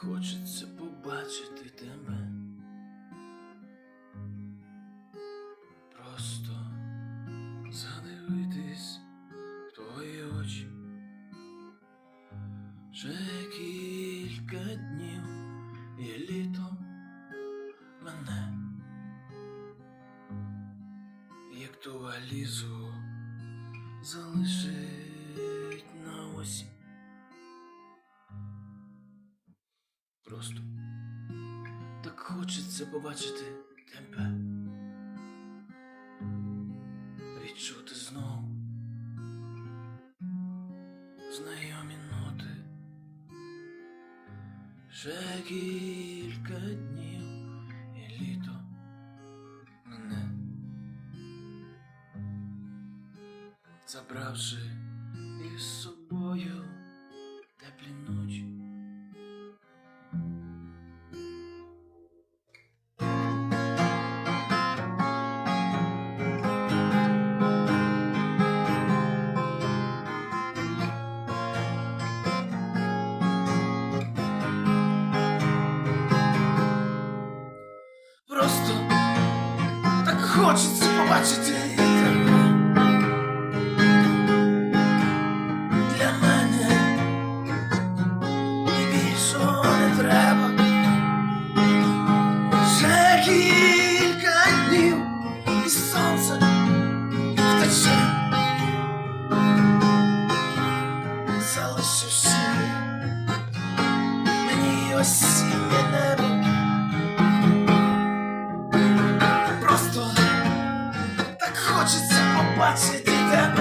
хочеться побачити тебе. Просто задивитись в твої очі. Вже кілька днів і літо мене, як ту валізу залишить Просто так хочеться побачити тебе. Відчути знов знайомі ноти. Ще кілька днів і літо мене, забравши із собою теплі ночі. хочеться побачити тебе для мене і більшого не треба. Вже кілька днів і сонце втече, залишивши мені ось. what you to me.